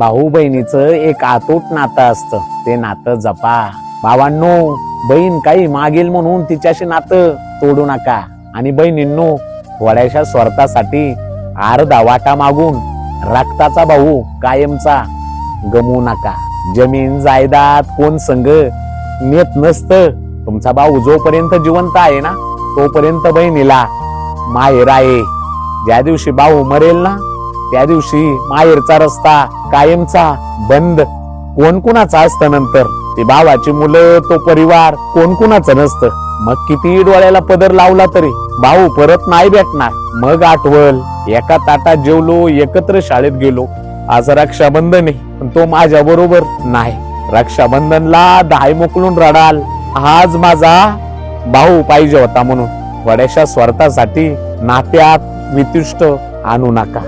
भाऊ बहिणीचं एक आतूट नातं असतं. ते नातं जपा. भावांनो बहीण काही मागेल म्हणून तिच्याशी नातं तोडू नका. आणि बहिणींनो थोड्याशा स्वार्थासाठी अर्धा वाटा मागून रक्ताचा भाऊ कायमचा गमवू नका. जमीन जायदाद कोण संघ नेत नसत. तुमचा भाऊ जोपर्यंत जिवंत आहे ना तोपर्यंत बहिणीला माहेर आहे. ज्या दिवशी भाऊ मरेल ना त्या दिवशी माहेरचा रस्ता कायमचा बंद. कोण कुणाचा असतं नंतर? ती भावाची मुलं तो परिवार कोण कुणाचं नसतं. मग किती डोळ्याला पदर लावला तरी? भाऊ परत नाही भेटणार. मग आठवल एका ताटात जेवलो एकत्र शाळेत गेलो. आज रक्षाबंधन आहे पण तो माझ्या बरोबर नाही. रक्षाबंधनला दहाय मोकलून रडाल आज माझा भाऊ पाहिजे होता म्हणून. थोड्याशा स्वार्थासाठी नात्यात वितुष्ट आणू नका.